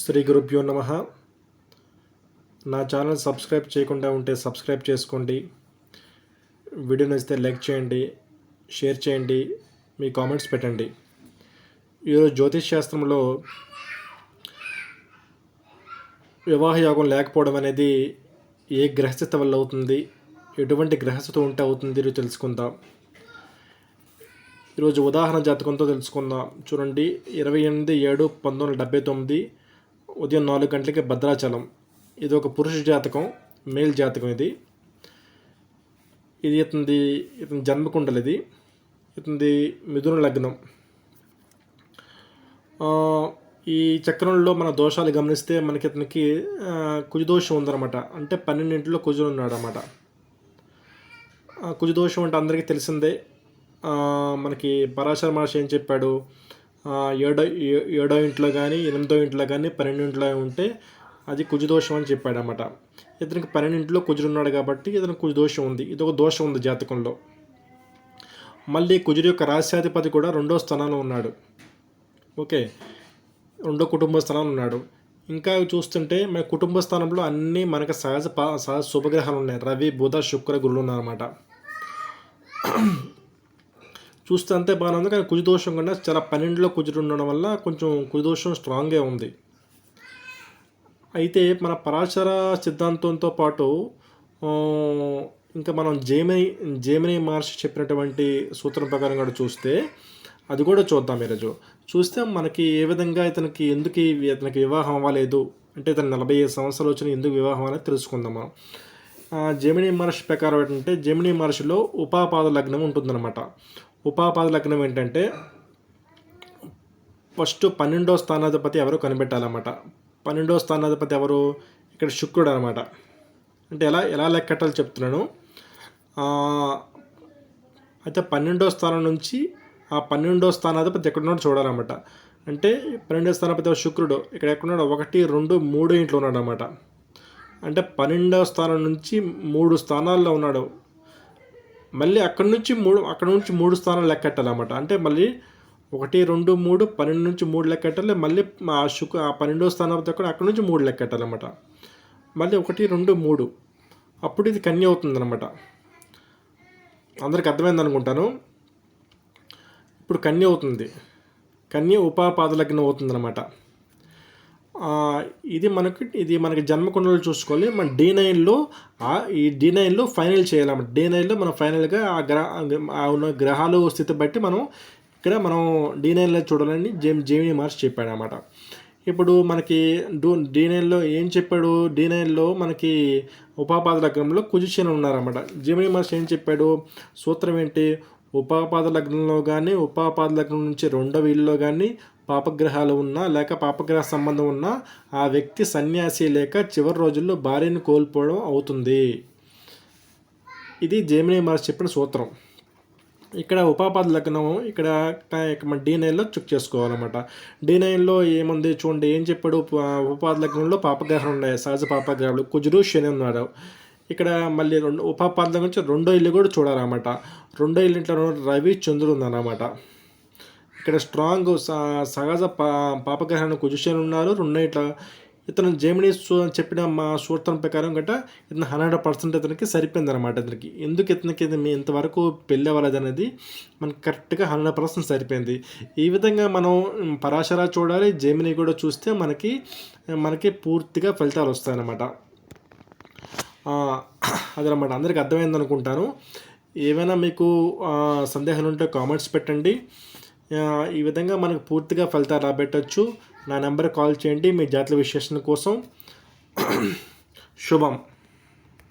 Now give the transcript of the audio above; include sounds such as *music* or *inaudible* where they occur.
శ్రీ గురుభ్యో నమ. నా ఛానల్ సబ్స్క్రైబ్ చేయకుండా ఉంటే సబ్స్క్రైబ్ చేసుకోండి. వీడియో నచ్చితే లైక్ చేయండి షేర్ చేయండి మీ కామెంట్స్ పెట్టండి. ఈరోజు జ్యోతిష్ శాస్త్రంలో వివాహ యోగం లేకపోవడం అనేది ఏ గ్రహస్థిత వల్ల అవుతుంది ఎటువంటి గ్రహస్థితి ఉంటే అవుతుంది ఈరోజు తెలుసుకుందాం. ఈరోజు ఉదాహరణ జాతకంతో తెలుసుకుందాం. చూడండి ఇరవై ఎనిమిది ఏడు పంతొమ్మిది వందల డెబ్బై తొమ్మిది ఉదయం నాలుగు గంటలకి భద్రాచలం. ఇది ఒక పురుష జాతకం మేల్ జాతకం ఇది. ఇది ఇతనిది ఇతని జన్మకుండలు ఇది ఇతనిది మిథున లగ్నం. ఈ చక్రంలో మన దోషాలు గమనిస్తే మనకి ఇతనికి కుజదోషం ఉందన్నమాట. అంటే పన్నెండింటిలో కుజుడు ఉన్నాడు కుజదోషం అంటే అందరికీ తెలిసిందే. మనకి పరాశర మహర్షి ఏం చెప్పాడు? ఏడో ఏడో ఇంట్లో కానీ ఎనిమిదో ఇంట్లో కానీ పన్నెండు ఇంట్లో ఉంటే అది కుజదోషం అని చెప్పాడు అనమాట ఇతనికి పన్నెండింట్లో కుజుడున్నాడు కాబట్టి ఇతనికి కుజదోషం ఉంది. ఇది ఒక దోషం ఉంది జాతకంలో. మళ్ళీ కుజుడు యొక్క రాశ్యాధిపతి కూడా రెండో స్థానంలో ఉన్నాడు. ఓకే? రెండో కుటుంబ స్థానంలో ఉన్నాడు. ఇంకా చూస్తుంటే మన కుటుంబ స్థానంలో అన్నీ మనకు సహజ సహజ శుభగ్రహాలు ఉన్నాయి. రవి బుధ శుక్ర గురులు ఉన్నారన్నమాట. చూస్తే అంతే బాగానే ఉంది. కానీ కుజదోషం కన్నా చాలా పన్నెండులో కుజుడు ఉండడం వల్ల కొంచెం కుజదోషం స్ట్రాంగ్గా ఉంది. అయితే మన పరాశర సిద్ధాంతంతో పాటు ఇంకా మనం జేమిని జేమిని మహర్షి చెప్పినటువంటి సూత్రం ప్రకారం కూడా చూస్తే అది కూడా చూద్దాం ఈరోజు. చూస్తే మనకి ఏ విధంగా ఇతనికి ఎందుకు ఇతనికి వివాహం అవ్వలేదు? అంటే ఇతను నలభై ఐదు సంవత్సరాలు వచ్చిన ఎందుకు వివాహం అనేది తెలుసుకుందాం మనం ఆ, మహర్షి ప్రకారం ఏంటంటే జెమిని మహర్షిలో ఉపాపాద లగ్నం ఉంటుందన్నమాట. ఉపాపాద లగ్నం ఏంటంటే ఫస్ట్ పన్నెండో స్థానాధిపతి ఎవరు కనిపెట్టాలన్నమాట. పన్నెండో స్థానాధిపతి ఎవరు? ఇక్కడ శుక్రుడు అనమాట అంటే ఎలా ఎలా లెక్కట్టాలి చెప్తున్నాను. అయితే పన్నెండో స్థానం నుంచి ఆ పన్నెండో స్థానాధిపతి ఎక్కడున్నాడు చూడాలన్నమాట. అంటే పన్నెండో స్థానాధిపతి శుక్రుడు. ఇక్కడ ఎక్కడున్నాడు? ఒకటి రెండు మూడు ఇంట్లో ఉన్నాడు అనమాట అంటే పన్నెండవ స్థానం నుంచి మూడు స్థానాల్లో ఉన్నాడు. మళ్ళీ అక్కడి నుంచి మూడు అక్కడ నుంచి మూడు స్థానాలు లెక్కెట్టాలన్నమాట అంటే మళ్ళీ ఒకటి రెండు మూడు పన్నెండు నుంచి మూడు లెక్కెట్టాలి మళ్ళీ ఆ శుక్ ఆ పన్నెండో స్థానం అక్కడ అక్కడ నుంచి మూడు లెక్కెట్టాలన్నమాట మళ్ళీ ఒకటి రెండు మూడు. అప్పుడు ఇది కన్య అవుతుందన్నమాట. అందరికి అర్థమైంది అనుకుంటాను. ఇప్పుడు కన్య అవుతుంది. కన్య ఉపాపాద లగ్నం అవుతుందన్నమాట. అనమాట ఇది మనకి ఇది మనకి జన్మకుండలు చూసుకోవాలి. మన డి నైన్లో ఈ డి నైన్లో ఫైనల్ చేయాలన్నమాట. డి నైన్లో మనం ఫైనల్గా ఆ గ్రహ ఆ ఉన్న గ్రహాలు స్థితి బట్టి మనం ఇక్కడ మనం డి నైన్లో చూడాలని జేమ్ జేమిని మార్చి చెప్పాడు అనమాట ఇప్పుడు మనకి డూ డి నైన్లో ఏం చెప్పాడు? డి నైన్లో మనకి ఉపాపాద లగ్నంలో కుజిషన్ ఉన్నారన్నమాట. జేమిని మహర్షి ఏం చెప్పాడు? సూత్రం ఏంటి? ఉపాపాద లగ్నంలో కానీ ఉపాపాద లగ్నం నుంచి రెండవ ఇల్లులో కానీ పాపగ్రహాలు ఉన్నా లేక పాపగ్రహ సంబంధం ఉన్నా ఆ వ్యక్తి సన్యాసి లేక చివరి రోజుల్లో భార్యను కోల్పోవడం అవుతుంది. ఇది జేమిని మహర్షి చెప్పిన సూత్రం. ఇక్కడ ఉపాపాద లగ్నం ఇక్కడ క- డి నైన్లో చెక్ చేసుకోవాలన్నమాట. డి నైన్లో ఏముంది చూడండి ఏం చెప్పాడు? ఉప- ఉపాపాద లగ్నంలో పాపగ్రహాలు ఉన్నాయి సహజ పాపగ్రహాలు. కుజుడు శని ఉన్నాడు. ఇక్కడ మళ్ళీ రెండు ఉపాపాద లగ్నం నుంచి రెండో ఇల్లు కూడా చూడాలన్నమాట. రెండో ఇల్లు ఇంట్లో రవి చంద్రుడు ఉందన్నమాట ఇక్కడ స్ట్రాంగ్ సహజ పా పాపగ్రహాన్ని కుజుషన్ ఉన్నారు. రెండు ఇట్లా ఇతను జేమిని సూ- చెప్పిన మా సూత్రం ప్రకారం గట ఇతను హండ్రెడ్ పర్సెంట్ ఇతనికి సరిపోయింది అనమాట ఇతనికి. ఎందుకు ఇతనికి మీ ఇంతవరకు పెళ్ళి అవ్వలేదు అనేది మనకి కరెక్ట్గా హండ్రెడ్ పర్సెంట్ సరిపోయింది. ఈ విధంగా మనం పరాశర చూడాలి. జేమిని కూడా చూస్తే మనకి మనకి పూర్తిగా ఫలితాలు వస్తాయన్నమాట. అదనమాట అందరికి అర్థమైంది అనుకుంటాను ఏమైనా మీకు సందేహాలు ఉంటే కామెంట్స్ పెట్టండి. ఈ విధంగా మనకు పూర్తిగా ఫలితాలు రాబెట్టచ్చు. నా నెంబర్ కాల్ చేయండి మీ జాతీయ విశ్లేషణ కోసం. *clears throat* శుభం.